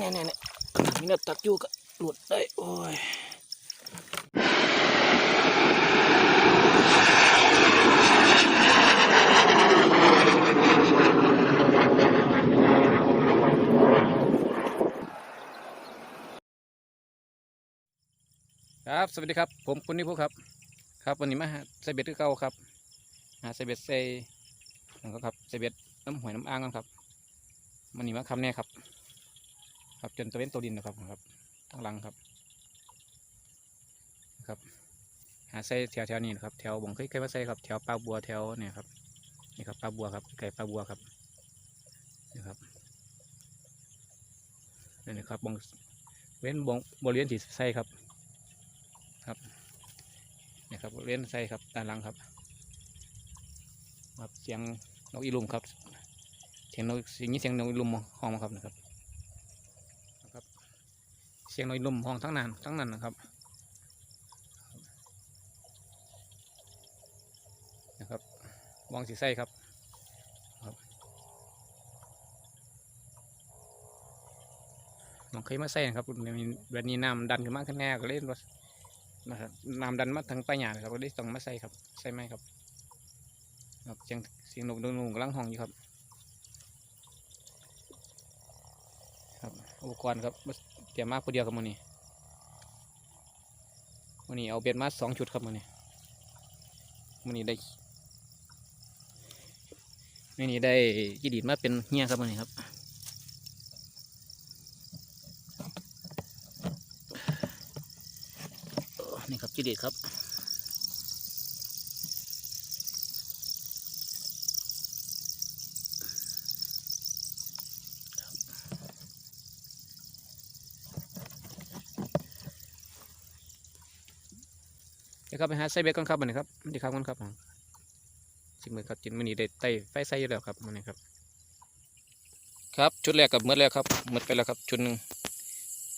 เนี่ยเนี่ยเนี่ยมีนื้อตักอยู่ก็หลุดได้โอ้ยครับสวัสดีครับผมคุณนิพนธ์ครับ ครับวันนี้มาหาใส่เบ็ดคือเก่าครับหาใส่เบ็ดใส่นั่นก็ครับใส่เบ็ดน้ำหอยน้ำอ่างกันครับวันนี้มาคำแน่ครับ ครับจนตะเวนตัวดินนะครับครับทั้งหลังครับครับ หาใส่แถวแถวนี้นะครับแถวบ่งเคยเคยมาใส่ครับแถวปลาบัวแถวเนี่ยครับนี่ครับปลาบัวครับไก่ปลาบัวครับนี่ครับนี่นะครับบ่งเว้นบ่งบริเวณที่ใส่ครับครับนี่ครับบริเวณใส่ครับด้านหลังครับครับเสียงนกอีลุมครับเสียงนกเสียงนี้เสียงนกอีลุมห้องครับนะครับ สียงน้อยลมห้องทั้งนั้นทั้งนั้นนะครับนะครับมองสีไส้ครับมองเคยมาใส่นะครับแบบนี้น้ำดันขึ้นมาขึ้นแน่ก็เล่นว่านะครับน้ำดันมาทางปลายหยาดครับก็ได้ต้องมาใส่ครับใส่ไหมครับครับเสียงเสียงนกนกกำลังห้องอยู่ครับ ครับ อุปกรณ์ครับ มาเตรียมมาผู้เดียวกับมือนี้มือนี้เอาเบ็ดมาสองชุดครับมือนี้มือนี้ได้มือนี้ได้ยีดีดมาเป็นเฮียครับมือนี้ครับนี่ครับยีดีดครับ ครับไปหาใส่เบ็ดก่อนครับมันนี่ครับดีครับก่อนครับผมสิมือครับจินมันนี่ได้ไต่ไฟใส่อยู่แล้วครับมันนี่ครับ ครับชุดแรกกับเมื่อแรกครับเมื่อไปแล้วครับชุดหนึ่ง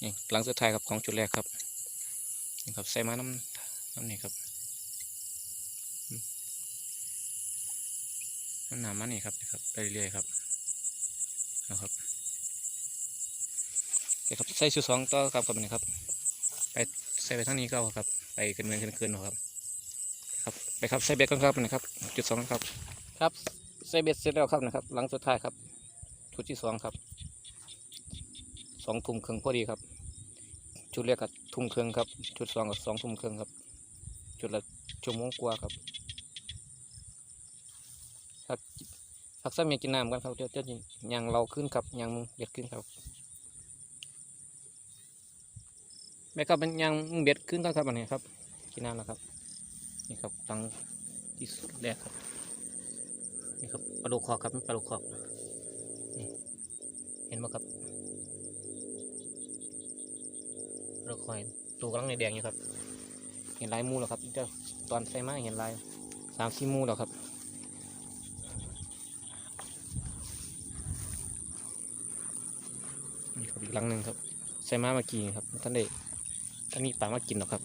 นี่หลังสุดท้ายครับของชุดแรกครับนี่ครับใส่มาน้ำน้ำนี่ครับน้ำหนามันนี่ครับนี่ครับไปเรื่อยๆครับนะครับเดี๋ยวครับใส่ชุดสองต่อครับครับนี่ครับไปใส่ไปทั้งนี้ก็ครับ ไปขึ้นเมืองขึ้นคืนเอาครับ ครับไปครับใส่เบ็ดก่อนครับนะครับ จุดสองครับ ครับใส่เบ็ดเสร็จแล้วครับนะครับ หลังสุดท้ายครับชุดที่สองครับสองทุ่มครึ่งพอดีครับ ชุดแรกกับทุ่มครึ่งครับ ชุดสองกับสองทุ่มครึ่งครับจุดละชั่วโมงกว่าครับครับพักสักเมียกินน้ำกันครับเดี๋ยวจะยังเราขึ้นครับยังเบ็ดขึ้นครับ แม่ครับมันยังเบ็ดขึ้นกันครับอันนี้ครับกินน้ำแล้วครับนี่ครับตังที่สุดแรกครับนี่ครับปลาลูกคอกครับปลาลูกคอกนี่เห็นไหมครับปลาลูกคอยตัวกำลังในแดงอยู่ครับ เห็นลายมูแล้วครับเจ้าตอนใส่มาเห็นลายสามสี่มูแล้วครับนี่ครับอีกลังหนึ่งครับใส่มาเมื่อกี้ครับท่านได้ ท่านนี้ปลามากินหรอกครับ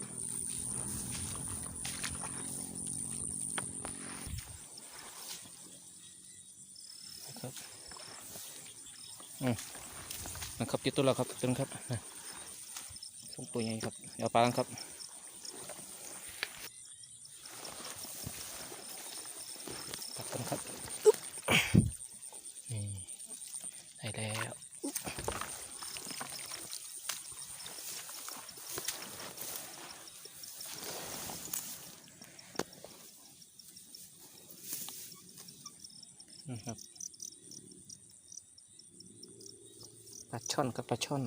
ครับอืมนะครับติดตัวแล้วครับเต็มครับส่งตัวใหญ่ครับเดี๋ยวปลาครับตักกันครับอึ๊บนี่ได้แล้วนะครับ ปลา ช่อน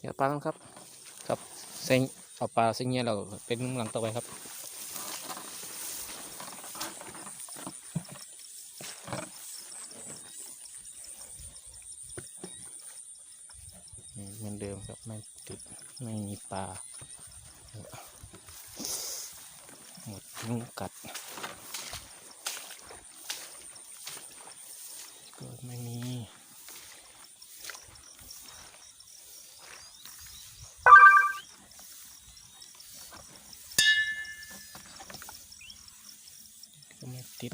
เดี๋ยวปลาครับ ครับเซ็งเอาปลาเซ็งเงี้ยเราเป็นหลังต่อไปครับ ติด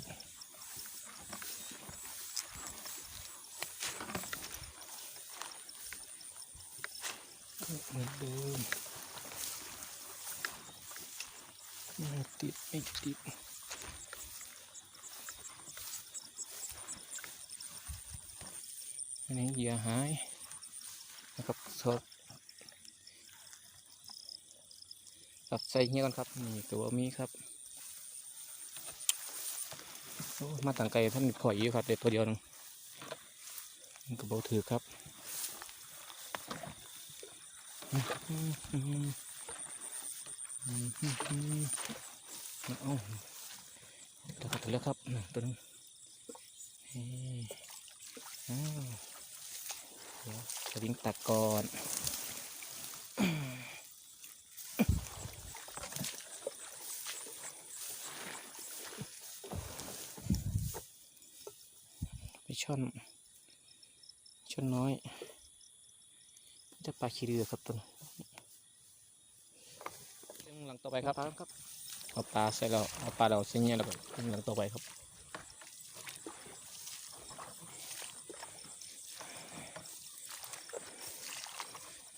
เหมือนเดิมไม่ติดไม่ติดอันนี้เหยื่อหายนะครับสดตัดใส่เงี้ยกันครับนี่ตัวมีครับ มาต่างไกลท่านข่อยอยู่ครับเด็ดตัวเดียวนึงมันก็บอถือครับมอืมอืมอืมอืมเอาตัวก็ถึงแล้วครับนี่ตัวนึงเฮ้วเดี๋ยวจะวิ่งตักก่อน ช่อนช่อนน้อยจะปลาขี้เรือครับตัวนี้ซึ่งหลังต่อไปครับครับเอาปลาใส่เราเอาปลาเราใส่เงี้ยแล้วก็ขึ้นหลังต่อไปครับ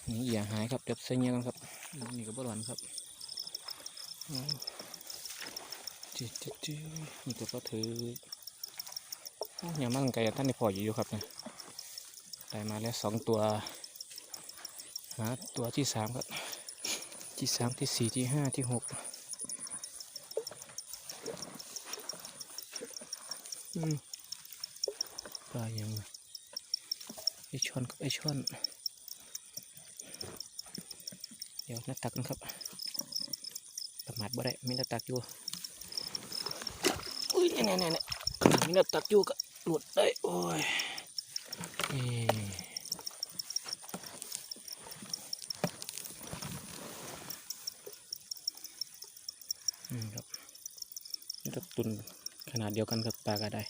นี่อย่าหายครับเดี๋ยวใส่เงี้ยกันครับนี่ก็บหวานครับเอาจิจิจินี่ก็ก็ถือ อยยังมั่งไกลท่านในพออยู่อยู่ครับเนี่ยได้มาแล้วสองตัวหาตัวที่สามครับที่สามที่สี่ที่ห้าที่หกอืมปลายังไอช่อนกับไอช่อน เดี๋ยวหน้าตักกันครับ ประมาทบ่ได้มีหน้าตักอยู่อุ้ยเนี่ยเนี่ยเนี่ยมีหน้าตักอยู่ก็ หลุดได้ โอ้ยเอ้ยอืมครับนี่ก็ตุนขนาดเดียวกันกับปลาก็ได้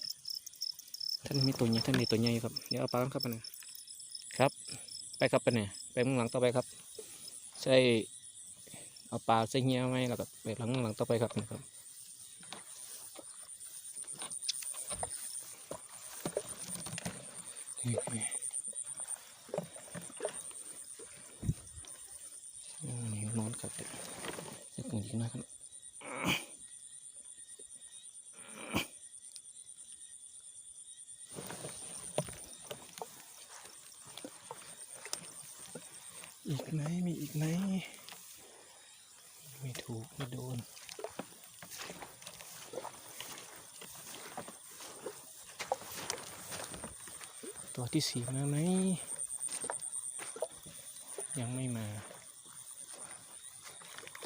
ท่านมีตัวใหญ่ท่านมีตัวใหญ่ครับ เดี๋ยวเอาปลากันครับไปนะครับ ไปครับไปเนี่ยไปมึงหลังต่อไปครับ ใช่เอาปลาใส่เงี้ยไหมแล้วก็ไปหลังหลังต่อไปครับนะครับ นี่อืมนี่นอนครับเด็กเด็กจริงๆนะครับ อีกไหมมีอีกไหมไม่ถูกไม่โดน ตัว ที่สี่มาไหม ยังไม่มา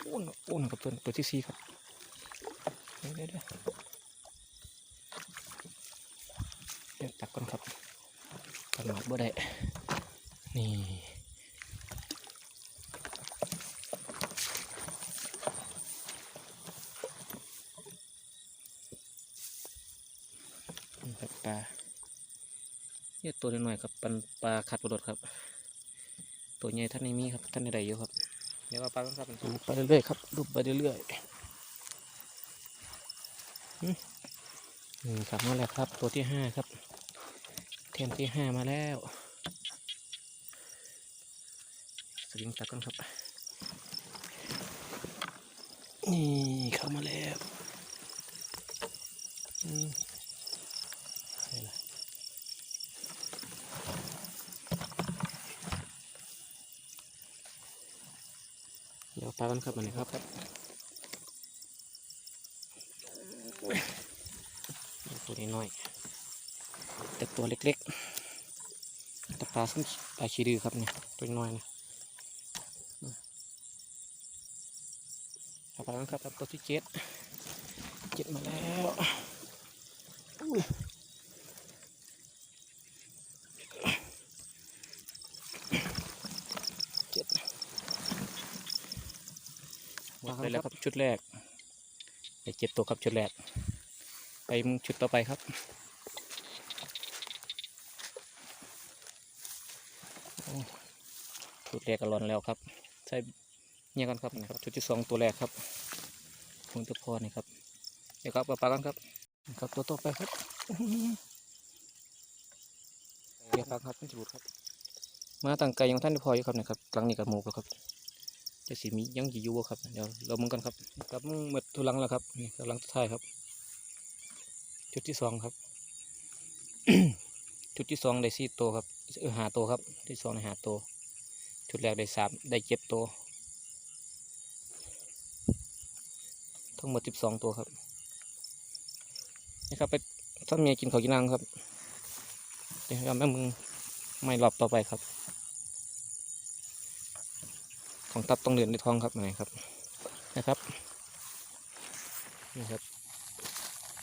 อ้วนอ้วนกับตัวตัวที่สี่ครับเดี๋ยวเดี๋ยวเดี๋ยวตักก่อนครับประมาบ่ได้นี่ครับปลา เนี่ยตัวน้อยครับป็นปลาขัดบดดครับ ตัวใหญ่ท่านไม่มีครับท่านในใดอยู่ครับเดี๋ยวเอาปลาต้องครับไปเรื่อยๆครับดูไปเรื่อยๆนี่ครับมาแล้วครับ ตัวที่ห้าครับเทมที่ห้ามาแล้วสวิงตักก่อนครับ นี่เข้ามาแล้วอืม นี่ล่ะเดี๋ยว ปลากันครับมันนะครับครับตัวนี้น้อยแต่ตัวเล็กๆแต่ปลาส้นปลาชีดือครับเนี่ยตัวน้อยนะปลากันครับครับตัวที่เจ็ดเจ็ดมาแล้วอุ้ย เจ็ดหมดไปแล้วครับ ชุดแรกไปเจ็ดตัวครับชุดแรก ไปชุดต่อไปครับ ชุดแรกก็ร้อนแล้วครับใส่เนี่ยกันครับครับ ชุดที่สองตัวแรกครับคงจะพอนี่ครับ เดี๋ยวครับเอาปลากันครับ ครับตัวต่อไปครับเดี๋ยวปลาครับมันจะหลุดครับ มาตั้งไกลยังท่านได้พออยู่ครับนะครับกลางนี้กับหมูแล้วครับ จะสีมียังอยู่บ่ครับเดี๋ยวเรามึงกันครับครับมึงหมดทุลังแล้วครับนี่กำลังท้ายครับ ชุดที่สองครับ ชุดที่สองได้สี่ตัวครับเออหาตัวครับ ที่สองได้หาตัวชุดแรกได้สามได้เจ็ดตัวทั้งหมดสิบสองตัวครับนี่ครับไปถ้าเมียกินข้ากินน้ำครับเดี๋ยวเราแม่มึงไม่รอบต่อไปครับ ของทับต้องเดินในท้องครับไหนครับนะครับนี่ครับ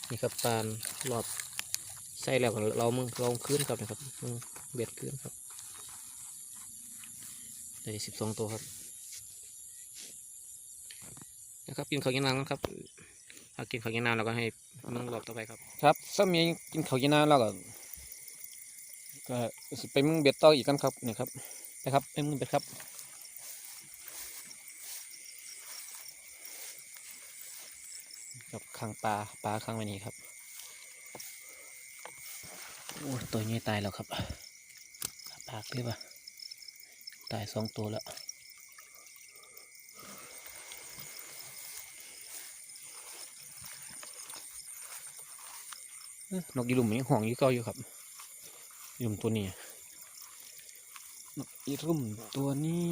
นี่ครับปานรอบใส่แล้วก็เรามึงลองขึ้นครับนะครับมึงเบ็ดขึ้นครับได้สิบสองตัวครับนะครับกินข้าวกินน้ำครับถ้ากินข้าวกินน้ำเราก็ให้มึงรอบต่อไปครับ ครับถ้ามีกินข้าวกินน้ำแล้วก็ก็ไปมึงเบ็ดต่ออีกกันครับนี่ครับนะครับไปมึงเบ็ดครับ กับ ข้างปลาปลาข้างไว้นี้ครับโอ้ตัวนี้ตายแล้วครับปากเลยปะตายสองตัวแล้วนกยีหลุมยังห่องยู่เก็อยู่ครับยีหลุมตัวนี้นกยีหลุมตัวนี้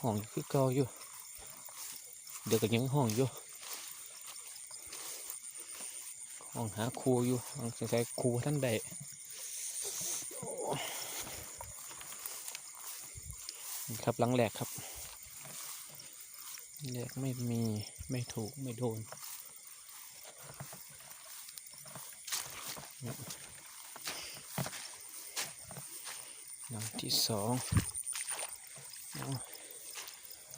ห่องคือเก่าอยู่เดี๋ยวก็ยังห้องอยู่ ห้องหาครูอยู่ห้องใส่ครูท่านใดครับหลังแหลกครับแหลกไม่มีไม่ถูกไม่โดนหลังที่สองเอา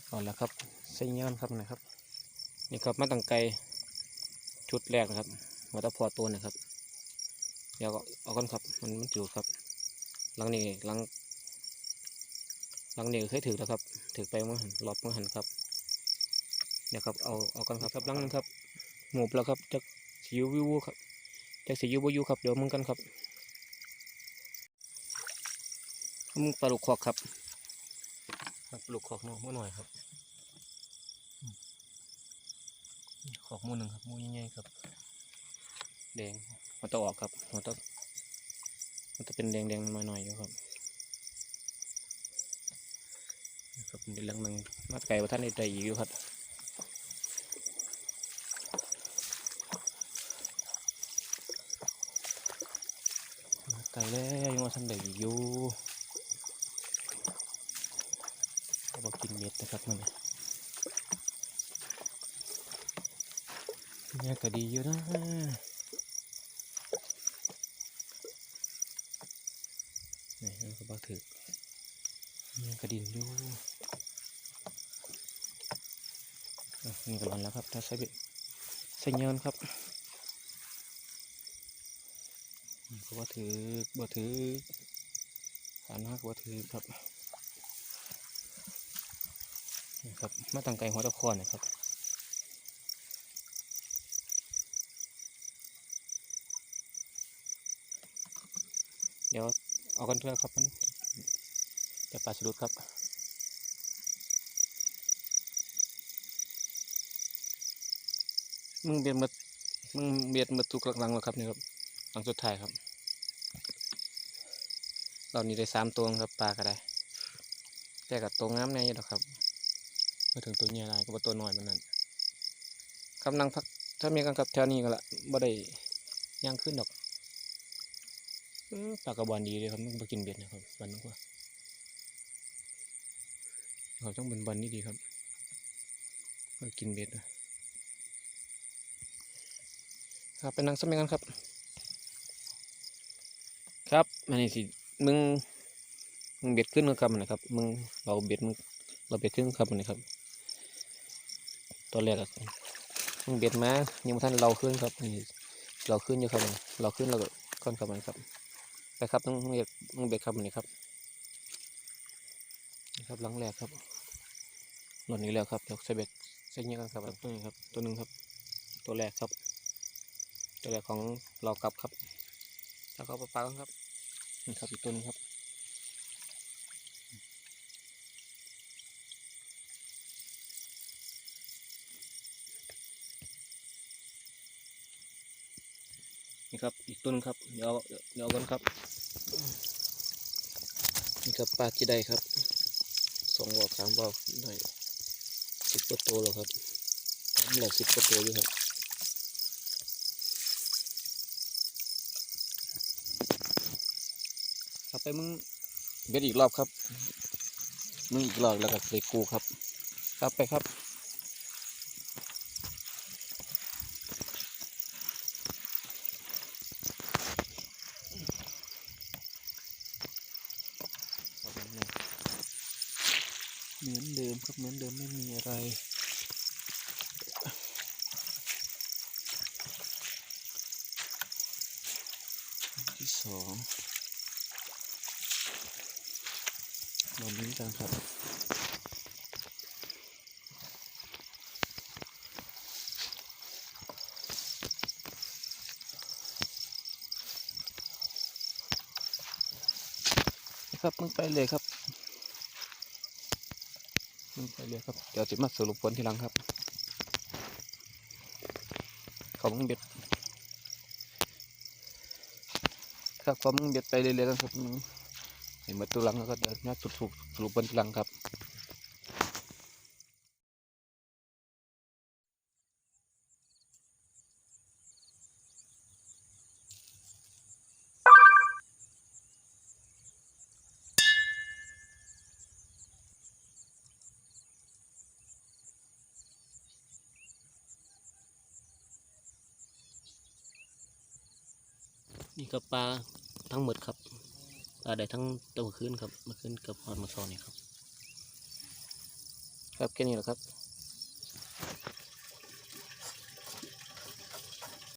เอาละครับใส่เงี้ยครับนะครับ นี่ครับมาตั้งไกลชุดแรกนะครับ หัวตะพอตัวนะครับเดี๋ยวก็เอากันครับ มันมันจูดครับหลังนี้หลังหลังนี้เคยถือแล้วครับ ถือไปเมื่อหันรอบเมื่อหันครับเดี๋ยวครับเอาเอากันครับครับหลังนึงครับ หมูบแล้วครับจากสียูวิวครับจากสียูวิวครับเดี๋ยวมึงกันครับมึงปลาลูกคอกครับปลูกขอกหน่อยหน่อยครับอืมขอกหมูหนึ่งครับหมูใหญ่ๆครับ แดงมันต้องออกครับมันต้องมันจะเป็นแดงๆหน่อยๆอยู่ครับครับเป็นเรื่องหนึ่งมาไก่ว่าท่านได้ใจอีกอยู่ครับมาไก่แล้วยังว่าท่านได้อีกอยู่ก็บอกกินเม็ดนะครับมันเนี่ยก็ดีอยู่นะนี่มันก็บอกถือี่กระดินอยู่นี่ก็มันแล้วครับ ถ้าใช้เบ็ดใช้เงินครับก็บ่ถือบ่ถืออันมากบ่ถือครับนี่ครับมาตั้งไก่หัวตะคอนนะครับเดี๋ยวเอากันเถอะครับมัน จะปลาสะดุดครับ มึงเบียดมามึงเบียดมาตุกหลังแล้วครับนี่ครับหลังสุดท้ายครับเรานี่ได้สามตัวครับปลาก็ได้ แต่กับตัวงามแน่ยู่หรอกครับมาถึงตัวใหญ่หลายก็บ่ตัวน้อยมันนั่นกำลังพักถ้ามีกันกับแถวนี้ก็ละบ่ได้ย่างขึ้นดอกปลากระบอนดีเลยครับมันบ่กินเบ็ดนะครับบันนี้ว่า เขาต้องเป็นบันนี่ดีครับมันกินเบ็ดนะครับเป็นนางสมัยกันครับ ครับมันนี่สิมึงมึงเบ็ดขึ้นนะครับนนะครับมึงเราเบ็ดมึงเราเบ็ดขึ้นครับมันนะครับตัวแรกอะมึงเบ็ดมายังไม่ทันเราขึ้นครับนี่เราขึ้นอยู่ครับมันเราขึ้นแล้วก็ก้อนครับมันครับไปครับต้องเบ็ดมึงเบ็ดครับมันนี่ครับ ครับหลังแรกครับหล่นอีกแล้วครับดอกยวสเบ็ดใส่เงี้ยครับตัวนี้ครับ ตัวหนึ่งครับ ตัวแรกครับ ตัวแรกของเรากลับครับแล้วก็ปลาปลาครับนี่ครับอีกตัวนึงครับนี่ครับอีกตัวนึงครับเดี๋ยวเดี๋ยวกันครับนี่ครับปลาจีได้ครับ สองบอกสามบอกได้สิบกว่าตัวแล้วครับผมเหลือสิบกว่าตัวอยู่ครับครับไปมึงเบ็ดอีกรอบครับมึงอีกรอบแล้วก็เลยกูครับ ครับไปครับ เหมือนเดิมครับเหมือนเดิมไม่มีอะไร อันที่สองมาลุ้นกันครับ ครับมึงไปเลยครับมึงไปเลยครับเดี๋ยวจะมาสรุปผลทีหลังครับ ของมึงเบ็ดครับของมึงเบ็ดไปเรื่อยๆนะครับมึงเห็นมาตัวหลังแล้วก็เดี๋ยวมาสรุปสรุปผลทีหลังครับ นี่ก็ปลาทั้งหมดครับปลาได้ทั้งตัวขึ้นครับมาขึ้นกับหอนมาซอนนี่ครับ ครับแค่นี้แหละครับ